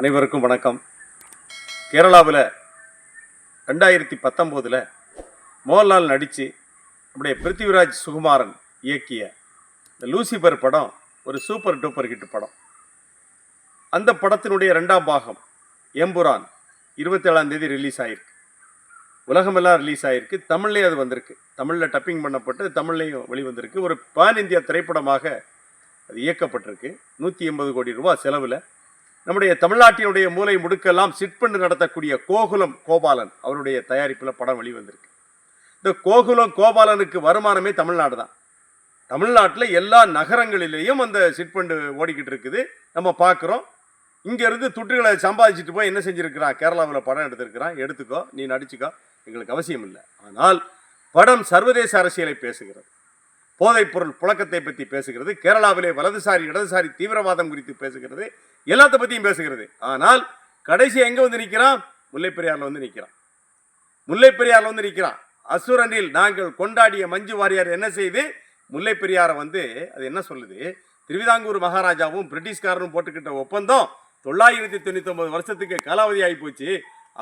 அனைவருக்கும் வணக்கம். கேரளாவில் ரெண்டாயிரத்தி பத்தொம்போதில் மோகன்லால் நடித்து அப்படியே பிருத்திவிராஜ் சுகுமாரன் இயக்கிய இந்த லூசிபர் படம் ஒரு சூப்பர் டூப்பர் ஹிட் படம். அந்த படத்தினுடைய ரெண்டாம் பாகம் எம்புரான் இருபத்தேழாம் தேதி ரிலீஸ் ஆகிருக்கு உலகமெல்லாம் ரிலீஸ் ஆகிருக்கு தமிழ்லேயே அது வந்திருக்கு. தமிழில் டப்பிங் பண்ணப்பட்டு தமிழ்லேயும் வெளிவந்திருக்கு. ஒரு பான் இந்தியா திரைப்படமாக அது இயக்கப்பட்டிருக்கு. நூற்றி எண்பது கோடி ரூபாய் செலவில். நம்முடைய தமிழ்நாட்டினுடைய மூலை முடுக்கெல்லாம் சிட்பண்டு நடத்தக்கூடிய கோகுலம் கோபாலன் அவருடைய தயாரிப்பில் படம் வெளிவந்திருக்கு. இந்த கோகுலம் கோபாலனுக்கு வருமானமே தமிழ்நாடு தான். தமிழ்நாட்டில் எல்லா நகரங்களிலேயும் அந்த சிட்பண்டு ஓடிக்கிட்டு இருக்குது. நம்ம பார்க்குறோம் இங்கேருந்து துட்டுகளை சம்பாதிச்சுட்டு போய் என்ன செஞ்சுருக்கிறான்? கேரளாவில் படம் எடுத்திருக்கிறான். எடுத்துக்கோ நீ நடிச்சுக்கோ. எங்களுக்கு அவசியம் இல்லை ஆனால் படம் சர்வதேச அரசியலை பேசுகிறது. போதைப்பொருள் புழக்கத்தை பற்றி பேசுகிறது கேரளாவிலே வலதுசாரி இடதுசாரி தீவிரவாதம் குறித்து பேசுகிறது எல்லாத்த பற்றியும் பேசுகிறது. ஆனால் கடைசி எங்கே வந்து நிற்கிறான் முல்லைப்பெரியாரில் வந்து நிற்கிறான் முல்லைப்பெரியாரில் வந்து நிற்கிறான் அசுரனில் நாங்கள் கொண்டாடிய மஞ்சு வாரியார் என்ன செய்து? முல்லைப்பெரியாரை வந்து அது என்ன சொல்லுது? திருவிதாங்கூர் மகாராஜாவும் பிரிட்டிஷ்காரனும் போட்டுக்கிட்ட ஒப்பந்தம் தொள்ளாயிரத்தி தொண்ணூத்தி ஒன்பது வருஷத்துக்கு காலாவதி ஆகி போச்சு.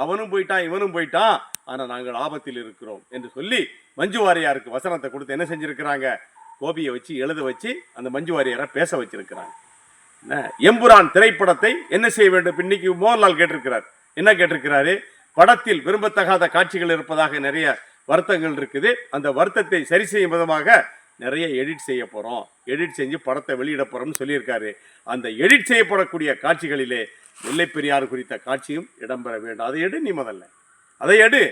அவனும் போயிட்டான் இவனும் போயிட்டான். ஆனால் நாங்கள் ஆபத்தில் இருக்கிறோம் என்று சொல்லி மஞ்சு வாரியாருக்கு வசனத்தை கொடுத்து என்ன செஞ்சிருக்கிறாங்க? கோபியை வச்சு எழுத வச்சு அந்த மஞ்சு வாரியாரை பேச வச்சிருக்கிறாங்க. என்ன? எம்புரான் திரைப்படத்தை என்ன செய்ய வேண்டும்? இன்னைக்கு மோகன்லால் கேட்டிருக்கிறார். என்ன கேட்டிருக்கிறாரு? படத்தில் விரும்பத்தகாத காட்சிகள் இருப்பதாக நிறைய வருத்தங்கள் இருக்குது. அந்த வருத்தத்தை சரி செய்யும் விதமாக நிறைய எடிட் செய்ய போகிறோம் எடிட் செஞ்சு படத்தை வெளியிட போகிறோம்னு சொல்லியிருக்காரு. அந்த எடிட் செய்யப்படக்கூடிய காட்சிகளிலே முல்லைப்பெரியார் குறித்த காட்சியும் இடம்பெற வேண்டும். அதை எடு நீ முதல்ல. அதை எடு.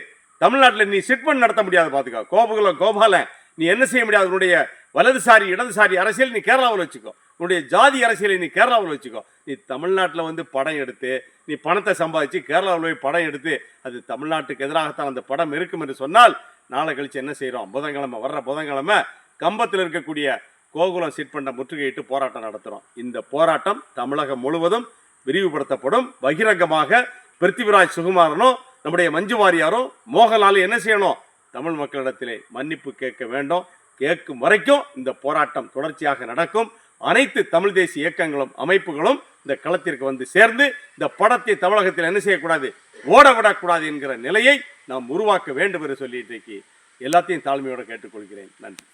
தமிழ்நாட்டில் நீ சிட்பண்ட் நடத்த முடியாது பார்த்துக்கோ கோபகுலம் கோபாலன் நீ என்ன செய்ய முடியாது? உன்னுடைய வலதுசாரி இடதுசாரி அரசியல் நீ கேரளாவில் வச்சுக்கோ. உன்னுடைய ஜாதி அரசியலை நீ கேரளாவில் வச்சுக்கோ. நீ தமிழ்நாட்டில் வந்து படம் எடுத்து நீ பணத்தை சம்பாதிச்சு கேரளாவில் போய் படம் எடுத்து அது தமிழ்நாட்டுக்கு எதிராகத்தான் அந்த படம் இருக்கும் என்று சொன்னால் நாளை கழிச்சு என்ன செய்கிறோம் புதன்கிழமை வர்ற புதன்கிழமை கம்பத்தில் இருக்கக்கூடிய கோகுலம் சிட்பண்டை முற்றுகையிட்டு போராட்டம் நடத்துகிறோம் இந்த போராட்டம் தமிழகம் முழுவதும் விரிவுபடுத்தப்படும். பகிரங்கமாக பிருத்திவிராஜ் சுகுமாரனும் நம்முடைய மஞ்சு வாரியாரும் மோகன்லாலும் என்ன செய்யணும்? தமிழ் மக்களிடத்திலே மன்னிப்பு கேட்க வேண்டும். கேட்கும் வரைக்கும் இந்த போராட்டம் தொடர்ச்சியாக நடக்கும். அனைத்து தமிழ் தேசிய இயக்கங்களும் அமைப்புகளும் இந்த களத்திற்கு வந்து சேர்ந்து இந்த படத்தை தமிழகத்தில் என்ன செய்யக்கூடாது? ஓட விடக்கூடாது என்கிற நிலையை நாம் உருவாக்க வேண்டும் என்று சொல்லி இன்றைக்கு எல்லாத்தையும் தாழ்மையோடு கேட்டுக்கொள்கிறேன். நன்றி.